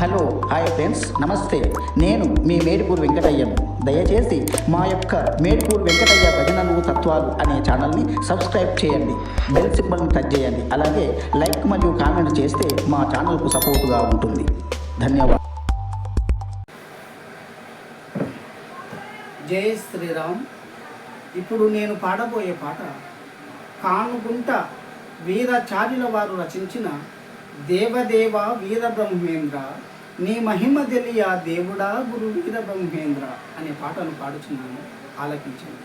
Hello hi friends నమస్తే. నేను మీ మేడిపూర్ వెంకటయ్యను. దయచేసి మా యొక్క మేడిపూర్ వెంకటయ్య భజనలు తత్వాలు అనే ఛానల్ని సబ్స్క్రైబ్ చేయండి. బెల్ సింబల్ని టచ్ చేయండి. అలాగే లైక్ మరియు కామెంట్ చేస్తే మా ఛానల్కు సపోర్టుగా ఉంటుంది. ధన్యవాదాలు. జై శ్రీరామ్. ఇప్పుడు నేను పాడబోయే పాట కానుగుంట వీరాచార్యుల వారు రచించిన దేవదేవ వీరబ్రహ్మేంద్ర నీ మహిమ తెలియ దేవుడా గురు వీరబ్రహ్మేంద్ర అనే పాటను పాడుచున్నాను. ఆలకించండి.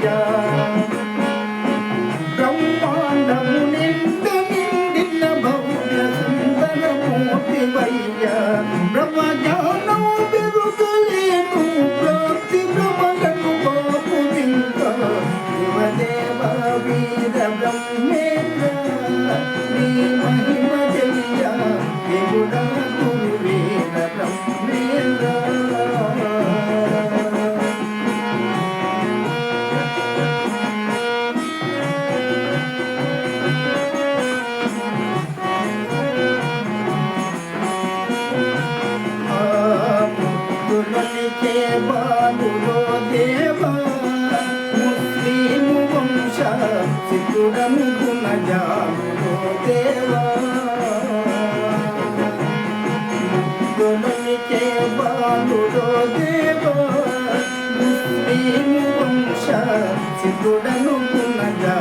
done. দেব গুরু দেব মুসলিম বংশ সিতুরম গুণজা গুরু দেব গুণকে গুরু দেব মুসলিম বংশ সিতুরম গুণজা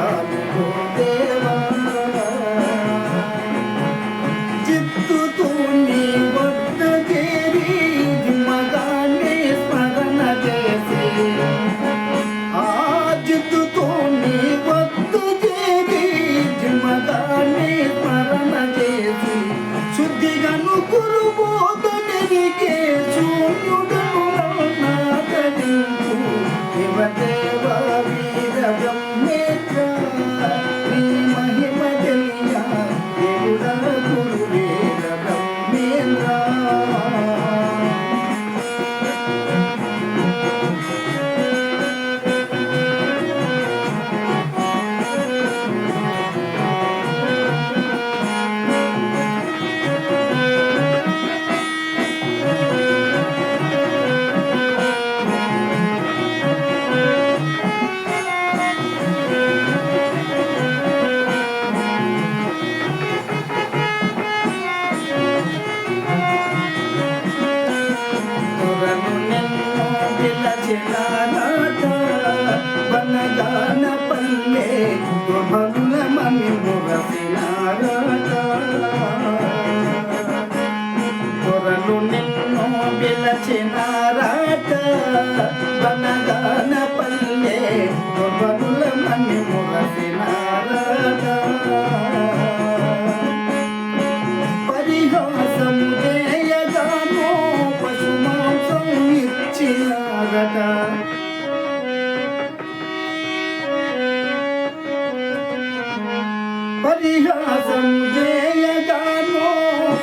దేవదేవ భారత పరిహాసం జయగానో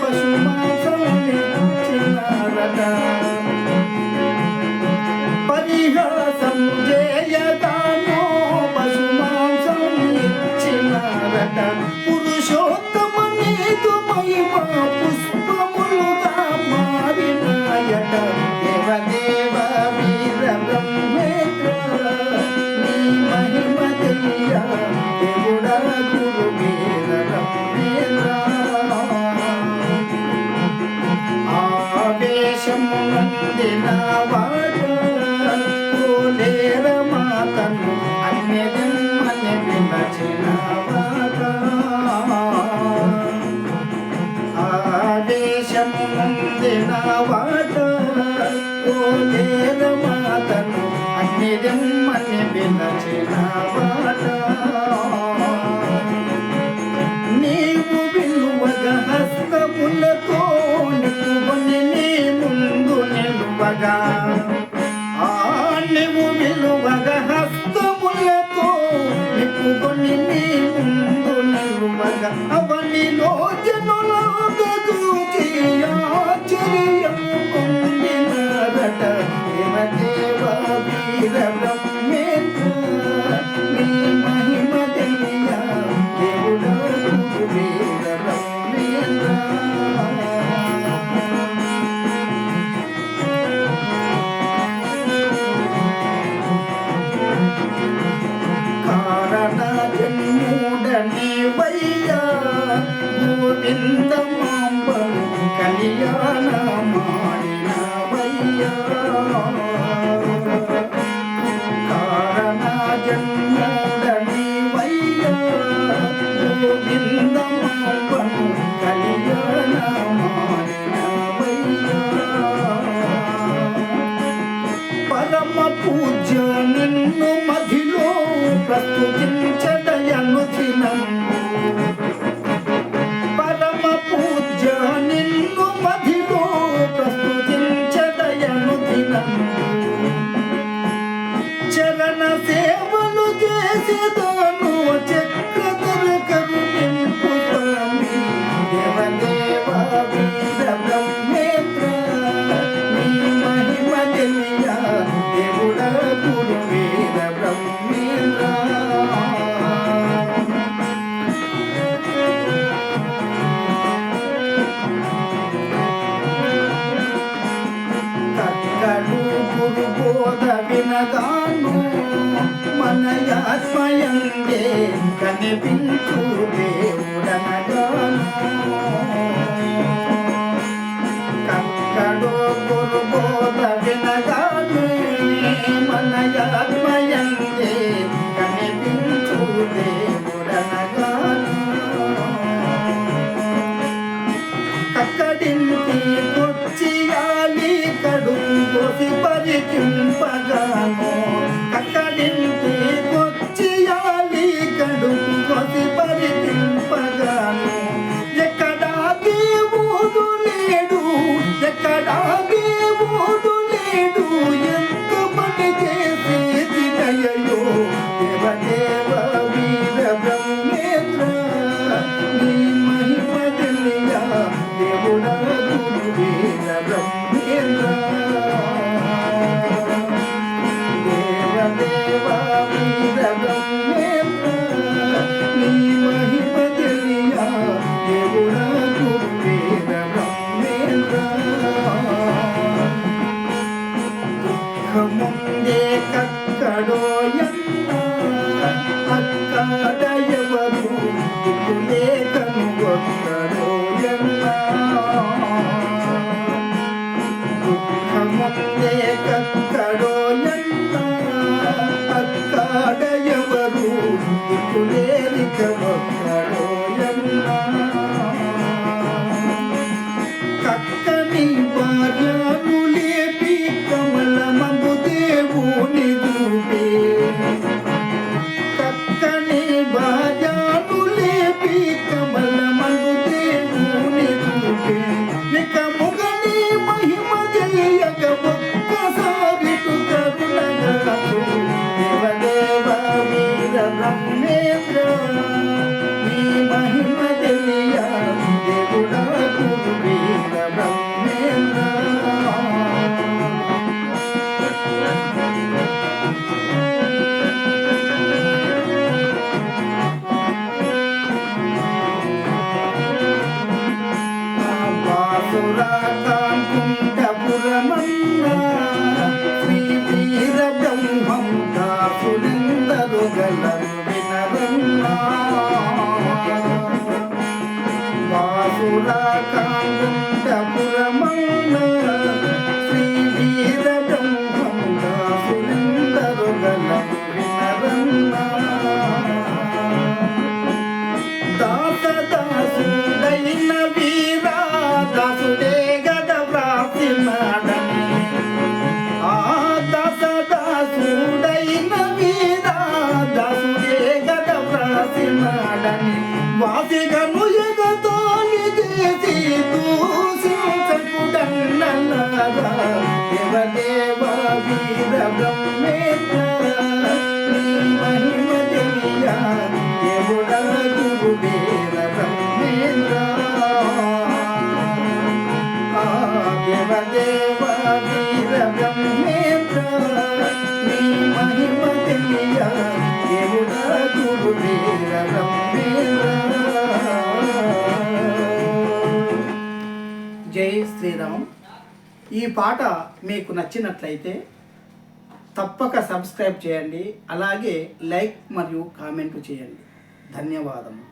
పశుమాసం భారత పరిహాసం జయగానో పశుమాసం పురుషోత్తమ నీకు మహిమా కనయాత్మయందే కనిపించు దేవుడనగా Yeah. ఉన్నాడని వాసిగను ఎగతోని చేసి దూషించకుడన్నలారా దేవదేవ వీర బ్రహ్మేంద్ర ఈ పాట మీకు నచ్చినట్లయితే తప్పక సబ్స్క్రైబ్ చేయండి. అలాగే లైక్ మరియు కామెంట్ చేయండి. ధన్యవాదము